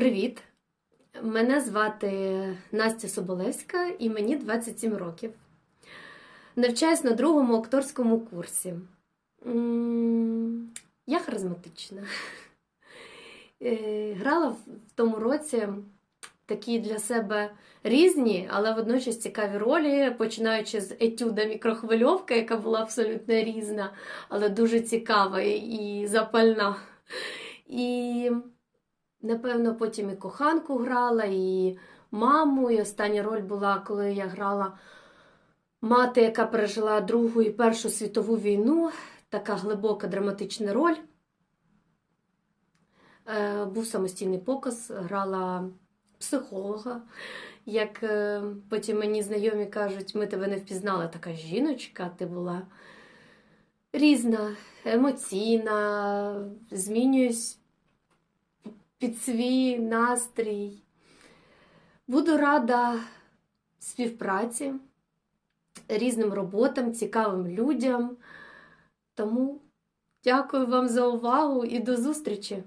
Привіт! Мене звати Настя Соболевська і мені 27 років. Навчаюсь на другому акторському курсі. Я харизматична. Е, Грала в тому році такі для себе різні, але водночас цікаві ролі, починаючи з етюда мікрохвильовка, яка була абсолютно різна, але дуже цікава і запальна. І Напевно, потім і коханку грала, і маму. І остання роль була, коли я грала мати, яка пережила Другу і Першу світову війну. Така глибока драматична роль. Е, Був самостійний показ, грала психолога. Як е, потім мені знайомі кажуть, ми тебе не впізнали, така жіночка, ти була різна, емоційна, змінююсь під свій настрій. Буду рада співпраці, різним роботам, цікавим людям. Тому дякую вам за увагу і до зустрічі!